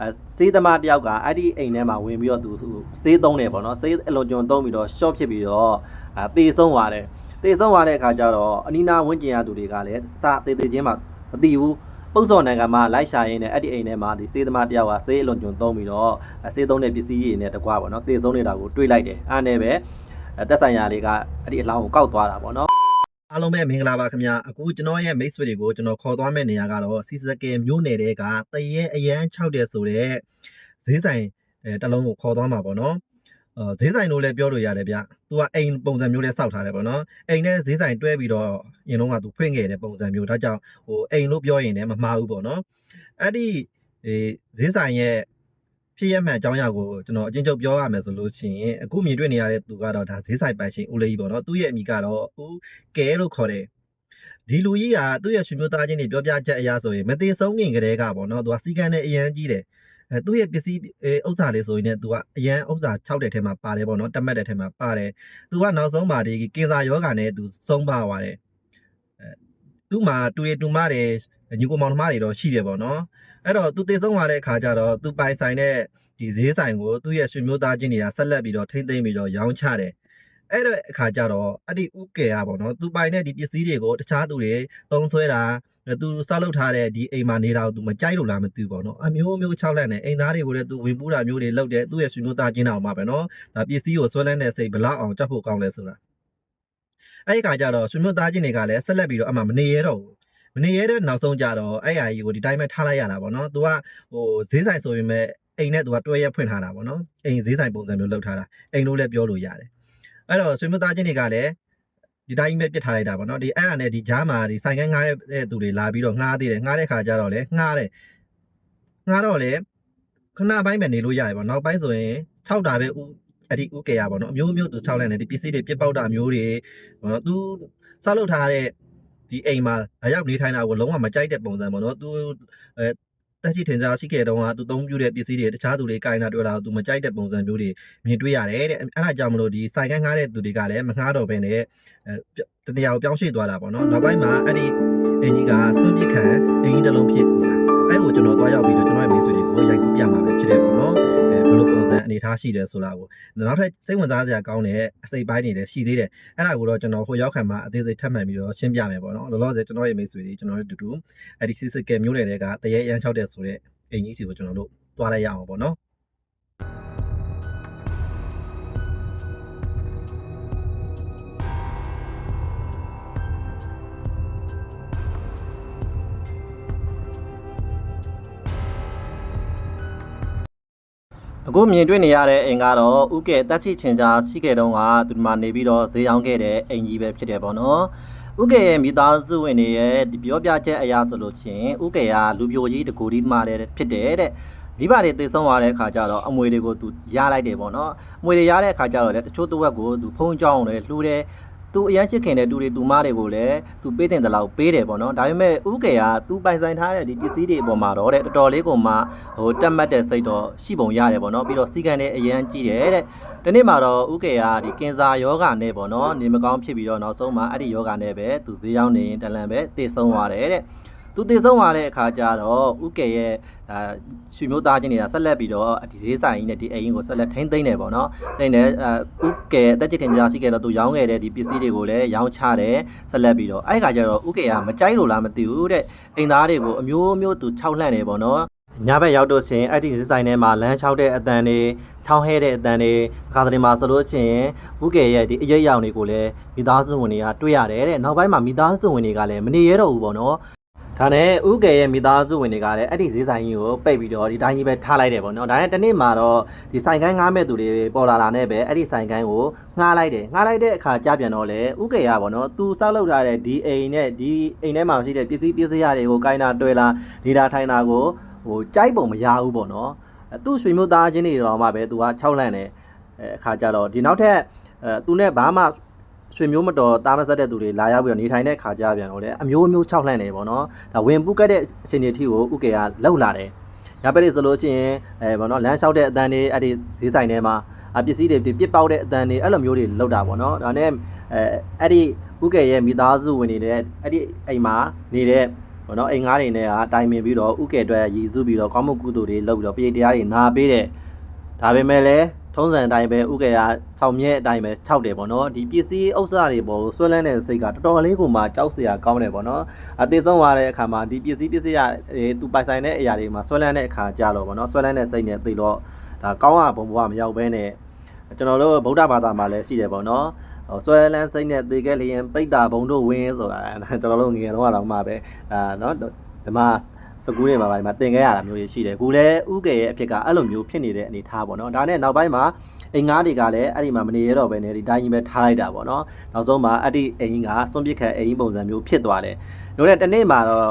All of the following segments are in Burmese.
အဲစေးသမားတယောက်ကအဲ့ဒီအိမ်ထဲမှာဝင်ပြီးတော့သူစေးသုံးတယ်ပေါ့နော်စေးအလွန်ကျွံသုံးပြီးတော့ short ဖြစ်ပြီးတော့အဲတေဆုံးသွားတယ်တေဆုံးသွားတဲ့အခါကျတော့အနီနာဝင့်ကျင်ရသူတွေကလည်းစတေးသေးချင်းမှမသိဘူးပုတ်စော်နိုင်ငံမှာလိုက်ရှာရင်းနဲ့အဲ့ဒီအိမ်ထဲမှာဒီစေးသမားတယောက်ကစေးအလွန်ကျွံသုံးပြီးတော့အဲစေးသုံးတဲ့ပစ္စည်းတွေနဲ့တကွာပေါ့နော်တေဆုံးနေတာကိုတွေးလိုက်တယ်အဲ့နဲ့ပဲအဲတက်ဆိုင်ရာတွေကအဲ့ဒီအလောင်းကိုကောက်သွားတာပေါ့နော် အားလုံးပဲမင်္ဂလာပါခင်ဗျာအခုကျွန်တော်ရဲ့မိတ်ဆွေတွေကိုကျွန်တော်ခေါ်သွားမယ့်နေရာကတော့စီစကယ်မြို့နယ်တဲကတရဲအရန်6တဲ့ဆိုတဲ့ဈေးဆိုင်အဲတစ်လုံးကိုခေါ်သွားမှာပေါ့နော်အဲဈေးဆိုင်လို့လည်းပြောလို့ရတယ်ဗျသူကအိမ်ပုံစံမျိုးနဲ့စောက်ထားတယ်ပေါ့နော်အိမ်နဲ့ဈေးဆိုင်တွဲပြီးတော့ရင်တော့ကသူဖွင့်ခဲ့တဲ့ပုံစံမျိုးဒါကြောင့်ဟိုအိမ်လို့ပြောရင်လည်းမမှားဘူးပေါ့နော်အဲ့ဒီအဲဈေးဆိုင်ရဲ့ ဖြစ်ရမှန်အကြောင်းအရာကိုကျွန်တော်အချင်းချုပ်ပြောရမယ်ဆိုလို့ရှိရင်အခုမြင်တွေ့နေရတဲ့သူကတော့ဒါဈေးဆိုင်ပိုင်ရှင်ဦးလေးကြီးပေါ့နော်သူ့ရဲ့အမိကတော့ဦးကဲလို့ခေါ်တယ်ဒီလူကြီးကသူ့ရဲ့ရှင်မျိုးသားချင်းတွေပြောပြချက်အရာဆိုရင်မသေးဆုံးခင်ကတည်းကပေါ့နော်သူကစီကံနဲ့အရန်ကြီးတယ်အဲသူ့ရဲ့ပစ္စည်းအဲဥစ္စာလေးဆိုရင်လည်းသူကအရန်ဥစ္စာ6တဲ့ထဲမှာပါတယ်ပေါ့နော်တက်မတ်တဲ့ထဲမှာပါတယ်သူကနောက်ဆုံးမှာဒီကင်ဆာယောဂါနဲ့သူဆုံးပါသွားတယ်အဲသူ့မှာတူရတူမတွေညီကိုမောင်နှမတွေတော့ရှိတယ်ပေါ့နော် အဲ့တော့သူသေဆုံးသွားတဲ့အခါကျတော့သူပိုင်ဆိုင်တဲ့ဒီဈေးဆိုင်ကိုသူ့ရဲ့ရှင်မျိုးသားချင်းတွေကဆက်လက်ပြီးတော့ထိမ့်သိမ့်ပြီးတော့ရောင်းချတယ်အဲ့တော့အခါကျတော့အဲ့ဒီဥကယ်อ่ะဗောနော်သူပိုင်တဲ့ဒီပစ္စည်းတွေကိုတခြားသူတွေသုံးဆွဲတာသူစောက်လုပ်ထားတဲ့ဒီအိမ်မှာနေတာကိုသူမကြိုက်လို့လားမသိဘူးဗောနော်အမျိုးမျိုး၆လက်နဲ့အိမ်သားတွေကိုလည်းသူဝင်ပူးတာမျိုးတွေလုပ်တယ်သူ့ရဲ့ရှင်မျိုးသားချင်းတော်မှာပဲနော်ဒါပစ္စည်းကိုဆွဲလန်းတဲ့စိတ်ဘလောက်အောင်ကြက်ဖို့ကောင်းလဲဆိုတာအဲ့ဒီအခါကျတော့ရှင်မျိုးသားချင်းတွေကလည်းဆက်လက်ပြီးတော့အမှမနေရတော့ဘူး မနေရတဲ့နောက်ဆုံးကြတော့အဲ့ဟာကြီးကိုဒီတိုင်းပဲထားလိုက်ရတာဗောနော်သူကဟိုဈေးဆိုင်ဆိုရင်ပဲအိမ်နဲ့သူကတွဲရက်ဖွင့်ထားတာဗောနော်အိမ်ဈေးဆိုင်ပုံစံမျိုးလုပ်ထားတာအိမ်လို့လည်းပြောလို့ရတယ်အဲ့တော့ဆွေမျိုးသားချင်းတွေကလည်းဒီတိုင်းပဲပြစ်ထားလိုက်တာပေါ့နော်ဒီအဲ့ဒါနဲ့ဒီဂျားမှာဒီဆိုင်ကန်းငားတဲ့သူတွေလာပြီးတော့ငားသေးတယ်ငားတဲ့ခါကျတော့လေငားတယ်ငားတော့လေခဏပိုင်းပဲနေလို့ရတယ်ပေါ့နောက်ပိုင်းဆိုရင်6တာပဲဥအဲ့ဒီဥကေရပေါ့နော်အမျိုးမျိုးသူ6လိုက်နေဒီပစ္စည်းတွေပြစ်ပေါက်တာမျိုးတွေပေါ့နော်သူဆောက်လုပ်ထားတဲ့ ဒီအိမ်မှာအရောက်နေထိုင်တာကိုလုံးဝမကြိုက်တဲ့ပုံစံပေါ့နော်သူအဲတက်ချီထင်ရှားရှိခဲ့တော့ကသူသုံးပြတဲ့ပစ္စည်းတွေတခြားသူတွေကင်တာတွေ့တာသူမကြိုက်တဲ့ပုံစံမျိုးတွေမြင်တွေ့ရတယ်တဲ့အဲ့ဒါကြောင့်မလို့ဒီစိုက်ကန်းငားတဲ့သူတွေကလည်းမငားတော့ဘဲနဲ့အဲတနေရာကိုပြောင်းရွှေ့သွားတာပေါ့နော်နောက်ပိုင်းမှာအဲ့ဒီအင်ကြီးကစွန့်ပစ်ခံအင်ကြီးတစ်လုံးဖြစ်လာအဲ့ကိုကျွန်တော်သွားရောက်ပြီးတော့ အနေထားရှိတယ်ဆိုတာကိုနောက်ထပ်စိတ်ဝင်စားစရာကောင်းတဲ့အစိပ်ပိုင်းတွေလည်းရှိသေးတယ်အဲ့ဒါကိုတော့ကျွန်တော်ဟိုရောက်ခံမှာအသေးစိတ်ထပ်မှန်ပြီးတော့ရှင်းပြမယ်ပေါ့နော်လောလောဆယ်ကျွန်တော်ရဲ့မိတ်ဆွေတွေကျွန်တော်တို့တူတူအဲ့ဒီစစ်စစ်ကဲမျိုးတွေကတရေရန်ချောက်တဲ့ဆိုတဲ့အင်ကြီးစီကိုကျွန်တော်တို့သွားလိုက်ရအောင်ပေါ့နော် အခုမြင်တွေ့နေရတဲ့အိမ်ကတော့ဥကဲတက်ချီချင်ကြားရှိခဲ့တုန်းကသူဒီမှာနေပြီးတော့ဈေးရောင်းခဲ့တဲ့အိမ်ကြီးပဲဖြစ်တယ်ပေါ့နော်ဥကဲရဲ့မိသားစုဝင်တွေရဲ့ဒီပြောပြချက်အရာဆိုလို့ချင်းဥကဲကလူပြိုကြီးတကူဒီသမားလည်းဖြစ်တယ်တဲ့မိဘတွေသေဆုံးသွားတဲ့အခါကျတော့အမွေတွေကိုသူရလိုက်တယ်ပေါ့နော်အမွေတွေရတဲ့အခါကျတော့လေတချို့တစ်ဝက်ကိုသူဖုံးကြောင်းတယ်လှူတယ် သူအရန်ချစ်ခင်တဲ့တူတွေတူမတွေကိုလည်းသူပေးတင်တယ်လို့ပေးတယ်ပေါ့နော်ဒါပေမဲ့ဥကေကသူပိုင်ဆိုင်ထားတဲ့ဒီပစ္စည်းတွေအပေါ်မှာတော့တဲ့တော်တော်လေးကိုမှဟိုတက်မှတ်တဲ့စိတ်တော့ရှိပုံရတယ်ပေါ့နော်ပြီးတော့စီကံနဲ့အရန်ကြည့်တယ်တဲ့ဒီနေ့မှာတော့ဥကေကဒီကင်ဆာယောဂနဲ့ပေါ့နော်နေမကောင်းဖြစ်ပြီးတော့နောက်ဆုံးမှာအဲ့ဒီယောဂနဲ့ပဲသူဈေးရောက်နေရင်တလန်ပဲတည်ဆုံးသွားတယ်တဲ့ သူတည်ဆုံးသွားတဲ့အခါကျတော့ဥကေရဲ့အာရွှေမျိုးသားချင်းတွေကဆက်လက်ပြီးတော့ဒီဈေးဆိုင်ကြီးနဲ့ဒီအိမ်ကိုဆက်လက်ထိမ့်သိမ့်တယ်ပေါ့နော်ထိမ့်တယ်အာဥကေအသက်ကြီးတင်ကြားရှိခဲ့တော့သူရောင်းခဲ့တဲ့ဒီပစ္စည်းတွေကိုလည်းရောင်းချတယ်ဆက်လက်ပြီးတော့အဲ့ဒီခါကျတော့ဥကေကမကြိုက်လို့လားမသိဘူးတဲ့အိမ်သားတွေကိုအမျိုးမျိုးသူခြောက်လှန့်တယ်ပေါ့နော်ညဘက်ရောက်တော့ရှင်အဲ့ဒီဈေးဆိုင်ထဲမှာလမ်းလျှောက်တဲ့အတန်တွေချောင်းဟဲတဲ့အတန်တွေအခါတည်းမှာဆိုလို့ချင်းဥကေရဲ့ဒီအရေးရောင်တွေကိုလည်းမိသားစုဝင်တွေကတွေ့ရတယ်တဲ့နောက်ပိုင်းမှာမိသားစုဝင်တွေကလည်းမနေရတော့ဘူးပေါ့နော် ဒါနဲ့ဥကေရဲ့မိသားစုဝင်တွေကလည်းအဲ့ဒီဈေးဆိုင်ကြီးကိုပိတ်ပြီးတော့ဒီတိုင်းကြီးပဲထားလိုက်တယ်ပေါ့နော်ဒါနဲ့တနေ့မှာတော့ဒီဆိုင်ကိုင်းငားမဲ့သူတွေပေါ်လာလာနဲ့ပဲအဲ့ဒီဆိုင်ကိုင်းကိုငားလိုက်တယ်ငားလိုက်တဲ့အခါကြပြန်တော့လေဥကေရပေါ့နော်သူစောက်လုပ်ထားတဲ့ဒီအိမ်နဲ့ဒီအိမ်ထဲမှာရှိတဲ့ပစ္စည်းပစ္စည်းရတွေကိုကိုင်းတာတွေ့လာနေတာထိုင်တာကိုဟိုကြိုက်ပုံမရဘူးပေါ့နော်အဲသူ့ရွှေမျိုးသားချင်းတွေတော့မှပဲသူက6လန့်တယ်အဲအခါကြတော့ဒီနောက်ထပ်အဲသူနဲ့ဘာမှ ဆွေမျိုးမတော်တားမဆက်တဲ့သူတွေလာရောက်ပြီးတော့နေထိုင်တဲ့ခါကြပြန်တော့လေအမျိုးမျိုး၆လှန့်နေပေါ့နော်ဒါဝင်ပုတ်ကက်တဲ့အချိန်တွေအထိကိုဥကေကလောက်လာတယ်ညဘက်လေးဆိုလို့ရှိရင်အဲပေါ့နော်လမ်းလျှောက်တဲ့အတန်တွေအဲ့ဒီဈေးဆိုင်ထဲမှာအပစ္စည်းတွေပြစ်ပေါက်တဲ့အတန်တွေအဲ့လိုမျိုးတွေလောက်တာပေါ့နော်ဒါနဲ့အဲအဲ့ဒီဥကေရဲ့မိသားစုဝင်နေတဲ့အဲ့ဒီအိမ်မှာနေတဲ့ဘောနော်အိမ်ငါးတွေနဲ့ကတိုင်ပင်ပြီးတော့ဥကဲအတွက်ရည်စုပြီးတော့ကောင်းမှုကုသိုလ်တွေလုပ်ပြီးတော့ပြည်တရားတွေနာပေးတယ်ဒါပေမဲ့လည်း ထုံးစံအတိုင်းပဲဥကဲက6မြဲအတိုင်းပဲ6တယ်ပေါ့နော်ဒီပစ္စည်းဥစ္စာတွေပေါ်ဆွဲလန်းတဲ့စိတ်ကတော်တော်လေးကိုမှကြောက်စရာကောင်းတယ်ပေါ့နော်အသေးဆုံးသွားတဲ့အခါမှာဒီပစ္စည်းပစ္စည်းရအဲသူပိုင်ဆိုင်တဲ့အရာတွေမှာဆွဲလန်းတဲ့အခါကြတော့ပေါ့နော်ဆွဲလန်းတဲ့စိတ်နဲ့သိတော့ဒါကောင်းရဘုံဘဝမရောက်ဘဲနဲ့ကျွန်တော်တို့ဗုဒ္ဓဘာသာမှာလည်းရှိတယ်ပေါ့နော်ဟိုဆွဲလန်းစိတ်နဲ့သေခဲ့လျင်ပိတ္တာဘုံတို့ဝင်းဆိုတာကျွန်တော်တို့ငယ်တော့တော့မှပဲအာနော်ဓမ္မ စကူးတွေမှာပါဒီမှာသင်ခဲ့ရတာမျိုးတွေရှိတယ်ခုလည်းဥကေရဲ့အဖြစ်ကအဲ့လိုမျိုးဖြစ်နေတဲ့အနေထားပေါ့နော်ဒါနဲ့နောက်ပိုင်းမှာအိမ်ငါးတွေကလည်းအဲ့ဒီမှာမနေရတော့ပဲねဒီတိုင်းကြီးပဲထားလိုက်တာပေါ့နော်နောက်ဆုံးမှာအဲ့ဒီအိမ်ကစွန့်ပစ်ခတ်အိမ်ပုံစံမျိုးဖြစ်သွားတယ်တို့နဲ့တနေ့မှာတော့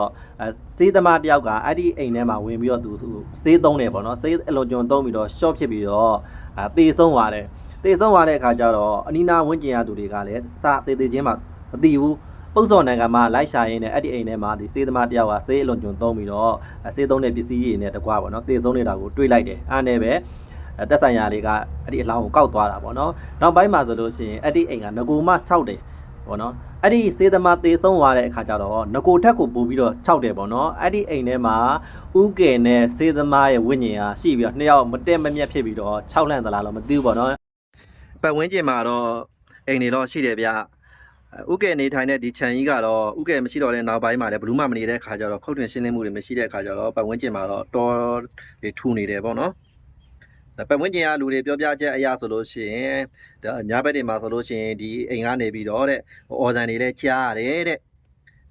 အဲစေးသမားတယောက်ကအဲ့ဒီအိမ်ထဲမှာဝင်ပြီးတော့သူသူစေးသုံးတယ်ပေါ့နော်စေးအလွန်ကျွံသုံးပြီးတော့ short ဖြစ်ပြီးတော့အဲတေဆုံးသွားတယ်တေဆုံးသွားတဲ့အခါကျတော့အနီးနားဝန်းကျင်ရသူတွေကလည်းစသေးသေးချင်းမှမသိဘူး ပုတ်စော်နိုင်ငံမှာလိုက်ရှာရင်းနဲ့အဲ့ဒီအိမ်ထဲမှာဒီစေးသမားတယောက်ကစေးအလွန်ကျွံသုံးပြီးတော့စေးသုံးတဲ့ပစ္စည်းတွေနဲ့တကွာပေါ့နော်တေဆုံးနေတာကိုတွေးလိုက်တယ်အားနဲ့ပဲတက်ဆိုင်ရာတွေကအဲ့ဒီအလောင်းကိုကောက်သွားတာပေါ့နော်နောက်ပိုင်းမှာဆိုလို့ရှိရင်အဲ့ဒီအိမ်ကငကိုမ6တယ်ပေါ့နော်အဲ့ဒီစေးသမားတေဆုံးသွားတဲ့အခါကျတော့ငကိုထက်ကိုပို့ပြီးတော့6တယ်ပေါ့နော်အဲ့ဒီအိမ်ထဲမှာဥကေနဲ့စေးသမားရဲ့ဝိညာဉ်ဟာရှိပြီးတော့နှစ်ယောက်မတက်မမြက်ဖြစ်ပြီးတော့6လန့်သလားတော့မသိဘူးပေါ့နော်ပတ်ဝန်းကျင်မှာတော့အိမ်တွေတော့ရှိတယ်ဗျ ဥကဲနေထိုင်တဲ့ဒီခြံကြီးကတော့ဥကဲမရှိတော့တဲ့နောက်ပိုင်းမှာလည်းဘလူးမမနေတဲ့ခါကျတော့ခုတ်ထွင်ရှင်းလင်းမှုတွေမရှိတဲ့ခါကျတော့ပတ်ဝန်းကျင်မှာတော့တော်တွေထူနေတယ်ပေါ့နော်ဒါပတ်ဝန်းကျင်ကလူတွေပြောပြချက်အရာဆိုလို့ရှိရင်ဒါညဘက်တွေမှာဆိုလို့ရှိရင်ဒီအိမ်ကနေပြီးတော့တဲ့အော်ဇန်တွေလည်းကြားရတယ်တဲ့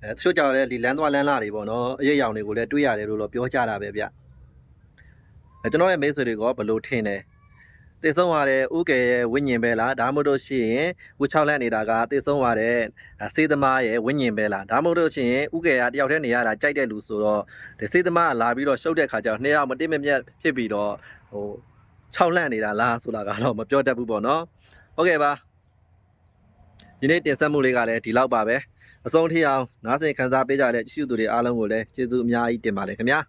အဲတချို့ကြောင့်လည်းဒီလမ်းသွားလမ်းလာတွေပေါ့နော်အရေးအယောင်တွေကိုလည်းတွေးရတယ်လို့တော့ပြောကြတာပဲဗျအဲကျွန်တော်ရဲ့မိတ်ဆွေတွေကဘယ်လိုထင်တယ် တည်ဆုံးသွားတဲ့ဥကေရဲ့ဝိညာဉ်ပဲလားဒါမှမဟုတ်လို့ရှိရင်ဝှ6လက်နေတာကတည်ဆုံးသွားတဲ့စေးသမားရဲ့ဝိညာဉ်ပဲလားဒါမှမဟုတ်လို့ရှိရင်ဥကေကတယောက်တည်းနေရတာကြိုက်တဲ့လူဆိုတော့ဒီစေးသမားကလာပြီးတော့ရှုပ်တဲ့ခါကျတော့နှစ်ယောက်မတိမမြတ်ဖြစ်ပြီးတော့ဟို6လက်နေတာလားဆိုတာကတော့မပြောတတ်ဘူးပေါ့နော်ဟုတ်ကဲ့ပါဒီနေ့တင်ဆက်မှုလေးကလည်းဒီလောက်ပါပဲအဆုံးထိအောင်နားဆင်ခန်းစားပေးကြတဲ့ကြည့်ရှုသူတွေအားလုံးကိုလည်းကျေးဇူးအများကြီးတင်ပါတယ်ခင်ဗျာ